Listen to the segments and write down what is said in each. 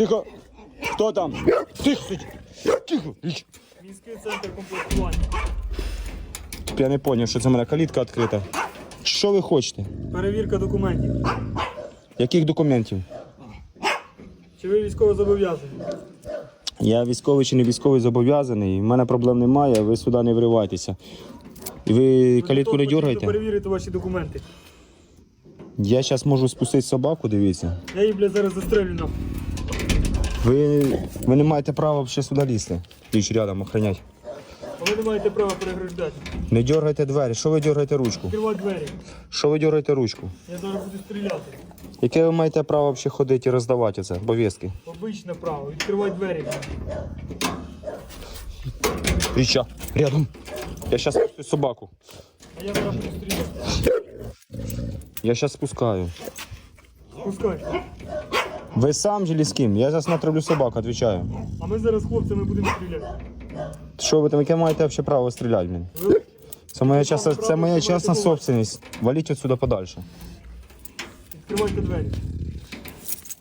Тихо. Хто там? Тихо. Тихо. Міський центр комплектування. Я не зрозумів, що це в мене калітка відкрита. Що ви хочете? Перевірка документів. Яких документів? Чи ви військово зобов'язані? Я військовий чи не військовий зобов'язаний. У мене проблем немає, ви сюди не вривайтеся. І ви калітку не дергаєте? перевірити ваші документи. Я зараз можу спустити собаку, дивіться. Я її, блядь, зараз застрелю нахуй. Ви, ви не маєте права ще сюди лізти. Річ рядом охранять. А ви не маєте права переграждати. Не дергайте двері. Що ви дергаєте ручку? Відкривати двері. Що ви дергаєте ручку? Я зараз буду стріляти. Яке ви маєте право взагалі ходити і роздавати це, повістки? Обичне право. Відкривати двері. Річа, рядом. Я зараз спустю собаку. А я зараз буду стріляти. Я зараз спускаю. Пускай. Ви сам чи з ким? Я зараз натравлю собаку, відповідаю. А ми зараз хлопцями будемо стріляти. Що ви там, яке маєте взагалі право стріляти? Блін? Це моя частна, це моя частна собственність. Валіть отсюда подальше. відкривайте двері.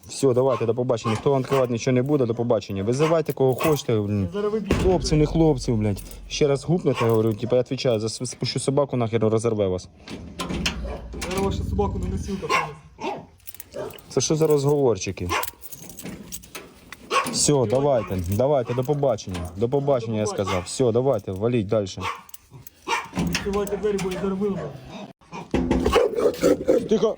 Все, давайте, до побачення. Ніхто вам відкривати нічого не буде, до побачення. Визивайте кого хочете. блін. Зараз виб'ю. Хлопців, не хлопців, блядь. Ще раз гупнете, говорю, типу, я відповідаю, за спущу собаку нахер розорве вас. Зараз вашу собаку на носілках. Це що за розговорчики? Все, давайте, давайте, до побачення. До побачення, я сказав. Все, давайте, валіть далі. Тихо.